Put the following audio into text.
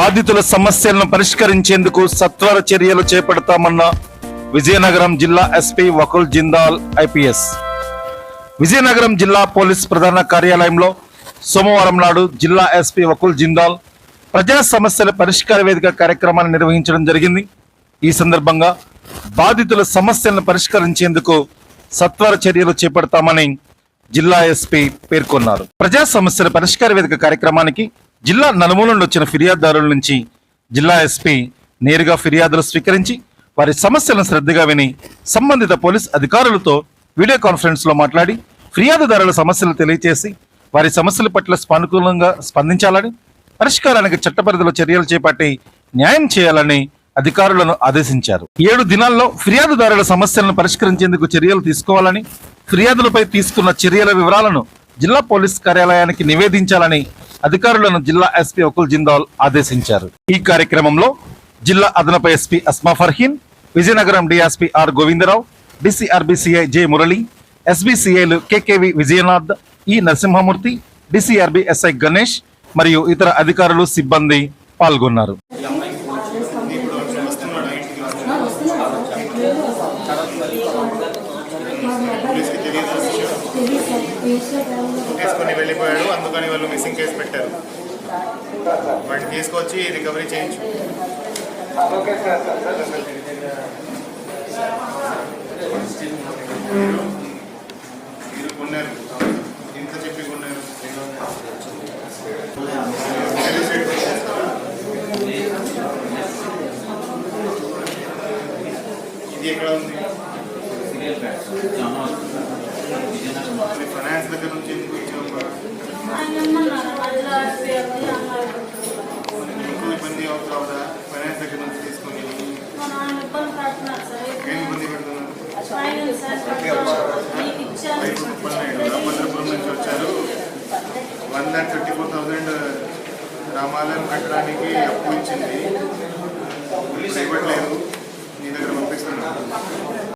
బాధితుల సమస్యలను పరిష్కరించేందుకు సత్వర చర్యలు చేపడతామన్న విజయనగరం జిల్లా ఎస్పీ వకుల్ జిందాల్ ఐపీఎస్. విజయనగరం జిల్లా పోలీస్ ప్రధాన కార్యాలయంలో సోమవారం నాడు జిల్లా ఎస్పీ వకుల్ జిందాల్ ప్రజా సమస్యల పరిష్కార వేదిక కార్యక్రమాన్ని నిర్వహించడం జరిగింది. ఈ సందర్భంగా బాధితుల సమస్యలను పరిష్కరించేందుకు సత్వర చర్యలు చేపడతామని జిల్లా ఎస్పీ పేర్కొన్నారు. ప్రజా సమస్యల పరిష్కార వేదిక కార్యక్రమానికి జిల్లా నలుమూల నుండి వచ్చిన ఫిర్యాదుదారుల నుంచి జిల్లా ఎస్పీ నేరుగా ఫిర్యాదులు స్వీకరించి వారి సమస్యలను శ్రద్ధగా విని సంబంధిత పోలీస్ అధికారులతో వీడియో కాన్ఫరెన్స్లో మాట్లాడి ఫిర్యాదుదారుల సమస్యలు తెలియజేసి వారి సమస్యల పట్ల సానుకూలంగా స్పందించాలని పరిష్కారానికి చట్టపరిధిలో చర్యలు చేపట్టి న్యాయం చేయాలని అధికారులను ఆదేశించారు. ఏడు దినాల్లో ఫిర్యాదుదారుల సమస్యలను పరిష్కరించేందుకు చర్యలు తీసుకోవాలని ఫిర్యాదులపై తీసుకున్న చర్యల వివరాలను జిల్లా పోలీస్ కార్యాలయానికి నివేదించాలని అధికారులను జిల్లా ఎస్పీ అకుల్ జిందాల్ ఆదేశించారు. ఈ కార్యక్రమంలో జిల్లా అదనపు SP Asma Farheen Vizianagaram DSP R Govindarao DCRB CI J Murali ఎస్బిసిఐలు KKV Vijayanath E Narasimhamurthy DCRB SI Ganesh మరియు ఇతర అధికారులు సిబ్బంది పాల్గొన్నారు. తీసుకొని వెళ్ళిపోయాడు. అందుకని వాళ్ళు మిస్సింగ్ కేసు పెట్టారు. వాటిని తీసుకొచ్చి రికవరీ చేయించు. మీరు కొన్నారు ఇంత చెప్పి కొన్నారు ఇది ఎక్కడ ఉంది? వచ్చారు one lakh thirty four thousand రామాలయం కట్టడానికి అప్పు ఇచ్చింది.